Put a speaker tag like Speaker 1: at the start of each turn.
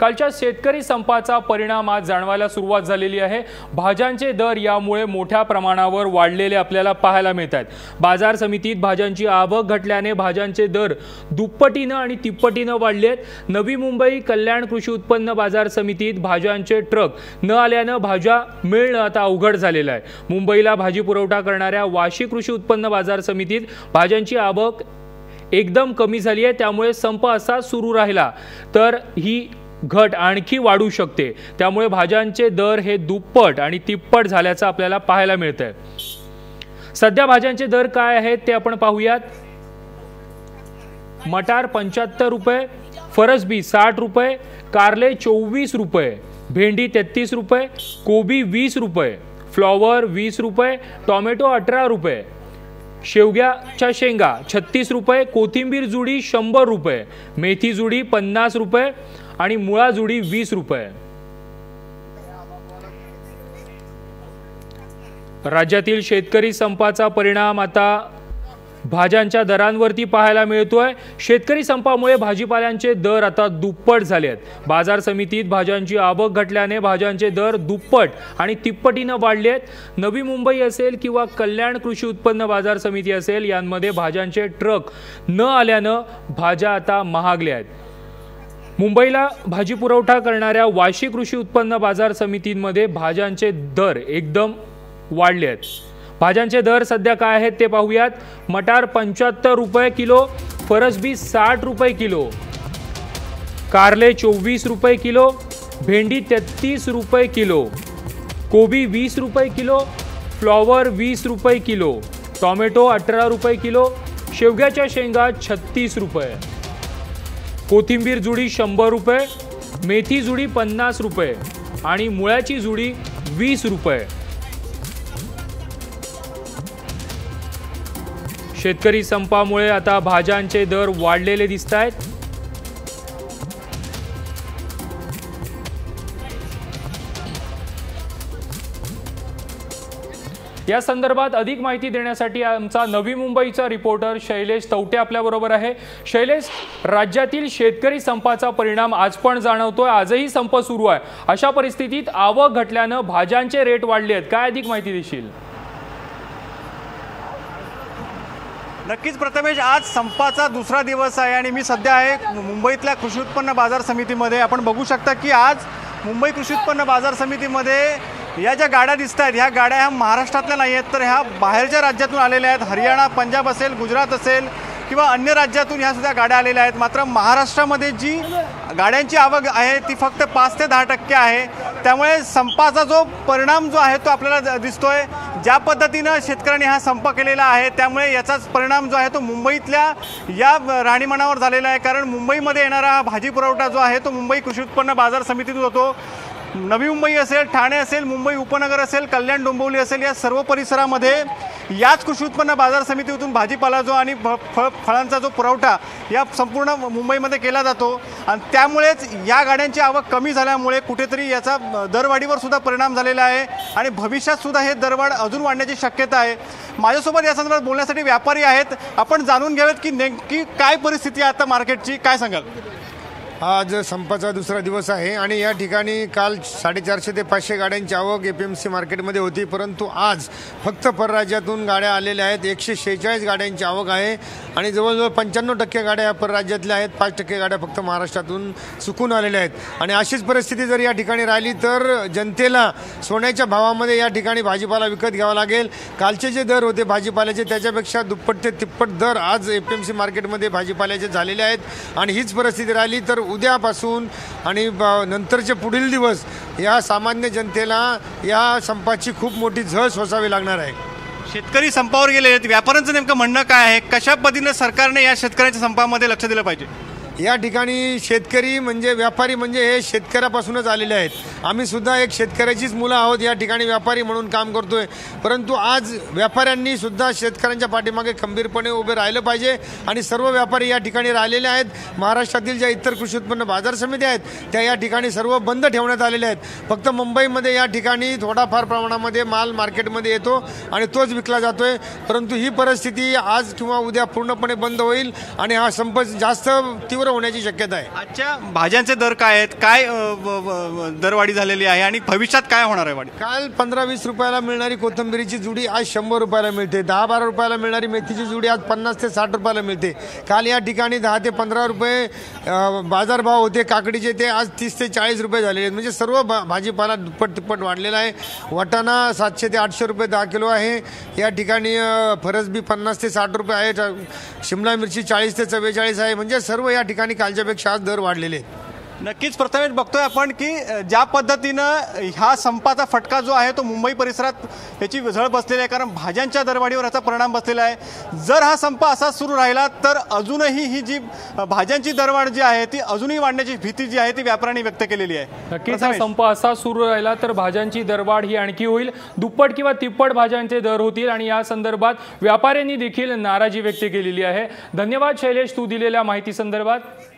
Speaker 1: कालच्या शेतकरी संपाचा परिणाम आज जाणवायला सुरुवात झालेली आहे. भाज्यांचे दर यामुळे मोठ्या प्रमाणावर वाढलेले आपल्याला पाहायला मिळत आहेत बाजार समितीत भाज्यांची आवक घटल्याने भाज्यांचे दर दुप्पटीनं आणि तिप्पटीनं वाढले आहेत नवी मुंबई कल्याण कृषी उत्पन्न बाजार समितीत भाज्यांचे ट्रक न आल्यानं भाज्या मिळणं आता अवघड झालेलं आहे. मुंबईला भाजी पुरवठा करणाऱ्या वाशी कृषी उत्पन्न बाजार समितीत भाज्यांची आवक एकदम कमी झाली आहे. त्यामुळे संप असा सुरू राहिला. तर ही घट आणखी वाढू शकते. त्यामुळे भाज्यांचे दर हे दुप्पट आणि तिप्पट झाल्याचं आपल्याला पाहायला मिळतंय. सध्या भाज्यांचे दर काय आहेत ते आपण पाहूयात. मटार पंच्याहत्तर रुपये फरसबी साठ रुपये कारले चोवीस रुपये भेंडी तेहतीस रुपये कोबी वीस रुपये फ्लॉवर वीस रुपये टॉमॅटो अठरा रुपये शेवग्याच्या शेंगा छत्तीस रुपये कोथिंबीर जुडी शंभर रुपये मेथी जुडी पन्नास रुपये आणि मुळा जुडी वीस रुपये. राज्यातील शेतकरी संपाचा परिणाम आता भाज्यांच्या दरांवरती पाहायला मिळतोय. शेतकरी संपामुळे भाजीपाल्यांचे दर आता दुप्पट झाले आहेत बाजार समितीत भाज्यांची आवक घटल्याने भाज्यांचे दर दुप्पट आणि तिप्पटीनं वाढले आहेत नवी मुंबई असेल किंवा कल्याण कृषी उत्पन्न बाजार समिती असेल यांमध्ये भाज्यांचे ट्रक न आल्यानं भाज्या आता महागल्या आहेत. मुंबईला भाजी पुरवठा करणाऱ्या वाशी कृषी उत्पन्न बाजार समितींमध्ये भाज्यांचे दर एकदम वाढले आहेत. भाज्यांचे दर सध्या काय आहेत ते पाहूयात. मटार पंच्याहत्तर रुपये किलो फरसबी साठ रुपये किलो कारले चोवीस रुपये किलो भेंडी तेहतीस रुपये किलो कोबी वीस रुपये किलो फ्लॉवर वीस रुपये किलो टॉमॅटो अठरा रुपये किलो शेवग्याच्या शेंगा छत्तीस रुपये. कोथिंबीर जुडी शंभर रुपये मेथी जुडी पन्नास रुपये आणि मुळ्याची जुडी वीस रुपये. शेतकरी संपामुळे आता भाज्यांचे दर वाढलेले दिसत आहेत या संदर्भात अधिक माहिती देण्यासाठी आमचा नवी मुंबईचा रिपोर्टर शैलेश तवटे आपल्याबरोबर आहे. शैलेश राज्यातील शेतकरी संपाचा परिणाम आज पण जाणवतोय आजही संप सुरू आहे. अशा परिस्थितीत आवक घटल्यानं भाज्यांचे रेट वाढले आहेत. काय अधिक माहिती देशील?
Speaker 2: नक्कीच प्रथमेश आज संपाचा दुसरा दिवस आहे आणि मी सध्या आहे मुंबईतल्या कृषी उत्पन्न बाजार समितीमध्ये. आपण बघू शकता की आज मुंबई कृषी उत्पन्न बाजार समितीमध्ये या ज्या गाड्या दिसत आहेत ह्या गाड्या ह्या महाराष्ट्रातल्या नाही आहेत तर ह्या बाहेरच्या राज्यातून आलेल्या आहेत. हरियाणा पंजाब असेल गुजरात असेल किंवा अन्य राज्यातून ह्या सुद्धा गाड्या आलेल्या आहेत. मात्र महाराष्ट्रामध्ये जी गाड्यांची आवक आहे ती फक्त पाच ते दहा टक्के आहे. त्यामुळे संपाचा जो परिणाम जो आहे तो आपल्याला दिसतोय. ज्या पद्धतीनं शेतकऱ्यांनी हा संप केलेला आहे त्यामुळे याचाच परिणाम जो आहे तो मुंबईतल्या या राहणीमानावर झालेला आहे. कारण मुंबईमध्ये येणारा हा भाजी पुरवठा जो आहे तो मुंबई कृषी उत्पन्न बाजार समितीतून होतो. नवी मुंबई असेल ठाणे असेल मुंबई उपनगर असेल कल्याण डोंबिवली असेल या सर्व परिसरामध्ये याच कृषी उत्पन्न बाजार समितीतून भाजीपाला जो आणि फ फळ फळांचा जो पुरवठा या संपूर्ण मुंबईमध्ये केला जातो. आणि त्यामुळेच या गाड्यांची आवक कमी झाल्यामुळे कुठेतरी याचा दरवाढीवर सुद्धा परिणाम झालेला आहे. आणि भविष्यात सुद्धा हे दरवाढ अजून वाढण्याची शक्यता आहे. माझ्यासोबत या संदर्भात बोलण्यासाठी व्यापारी आहेत. आपण जाणून घ्यावेत की नेमकी काय परिस्थिती आहे आता मार्केटची. काय सांगाल?
Speaker 3: आज संपाचा दुसरा दिवस आहे आणि या ठिकाणी काल साडेचारशे ते पाचशे गाड्यांची आवक ए पी एम सी मार्केटमध्ये होती परंतु आज फक्त परराज्यातून गाड्या आलेल्या आहेत. एकशे शेहेचाळीस गाड्यांची आवक आहे आणि जवळजवळ पंच्याण्णव टक्के गाड्या परराज्यातल्या आहेत. पाच टक्के गाड्या फक्त महाराष्ट्रातून चुकून आलेल्या आहेत. आणि अशीच परिस्थिती जर या ठिकाणी राहिली तर जनतेला सोन्याच्या भावामध्ये या ठिकाणी भाजीपाला विकत घ्यावा लागेल. कालचे जे दर होते भाजीपाल्याचे त्याच्यापेक्षा दुप्पट ते तिप्पट दर आज ए पी एम सी मार्केटमध्ये भाजीपाल्याचे झालेले आहेत. आणि हीच परिस्थिती राहिली तर उद्यापासून आणि नंतरचे पुढील दिवस या सामान्य जनतेला या संपाची खूप मोठी झळ सोसावी लागणार आहे.
Speaker 2: शेतकरी संपावर गेले आहेत. व्यापाऱ्यांचं नेमकं म्हणणं काय आहे? कशा पद्धतीनं सरकारने या शेतकऱ्यांच्या संपामध्ये लक्ष दिलं पाहिजे?
Speaker 3: या ठिकाणी शेतकरी म्हणजे व्यापारी म्हणजे हे शेतकऱ्यापासूनच आलेले आहेत. आम्ही सुद्धा एक शेतकऱ्याचीच मुलं आहोत या ठिकाणी व्यापारी म्हणून काम करतोय. परंतु आज व्यापाऱ्यांनी सुद्धा शेतकऱ्यांच्या पाठीमागे खंबीरपणे उभे राहिलं पाहिजे आणि सर्व व्यापारी या ठिकाणी राहिलेले आहेत. महाराष्ट्रातील ज्या इतर कृषी उत्पन्न बाजार समिती आहेत त्या या ठिकाणी सर्व बंद ठेवण्यात आलेल्या आहेत. फक्त मुंबईमध्ये या ठिकाणी थोडाफार प्रमाणामध्ये माल मार्केटमध्ये येतो आणि तोच विकला जातोय. परंतु ही परिस्थिती आज किंवा उद्या पूर्णपणे बंद होईल आणि हा संप जास्त तीव्र तीव्र होण्याची शक्यता आहे.
Speaker 2: आजच्या भाज्यांचे दर काय आहेत? काय दरवाढी झालेली आहे आणि भविष्यात काय होणार आहे वाढी
Speaker 3: काल पंधरा वीस रुपयाला मिळणारी कोथिंबिरीची जुडी आज शंभर रुपयाला मिळते. दहा बारा रुपयाला मिळणारी मेथीची जुडी आज पन्नास ते साठ रुपयाला मिळते. काल या ठिकाणी दहा ते पंधरा रुपये बाजारभाव होते काकडीचे ते आज तीस ते चाळीस रुपये झालेले आहेत. म्हणजे सर्व भा भाजीपाला दुप्पट तिप्पट वाढलेला आहे. वाटाणा सातशे ते आठशे रुपये दहा किलो आहे. या ठिकाणी फरसबी पन्नास ते साठ रुपये आहे शिमला मिरची चाळीस ते चव्वेचाळीस आहे. म्हणजे सर्व या ठिकाणी कालच्यापेक्षा आज दर वाढलेले आहेत.
Speaker 2: नक्कीच प्रथमेश बघतोय आपण की ज्या पद्धतीनं ह्या संपाचा फटका जो आहे तो मुंबई परिसरात याची झळ बसलेली आहे. कारण भाज्यांच्या दरवाढीवर याचा परिणाम बसलेला आहे. जर हा संप असा सुरू राहिला तर अजूनही ही जी भाज्यांची दरवाढ जी आहे ती अजूनही वाढण्याची भीती जी आहे ती व्यापाऱ्यांनी व्यक्त केलेली आहे.
Speaker 1: नक्कीच हा. संप असा सुरू राहिला तर भाज्यांची दरवाढ ही आणखी होईल. दुप्पट किंवा तिप्पट भाज्यांचे दर होतील आणि या संदर्भात व्यापाऱ्यांनी देखील नाराजी व्यक्त केलेली आहे. धन्यवाद शैलेश तू दिलेल्या माहिती संदर्भात.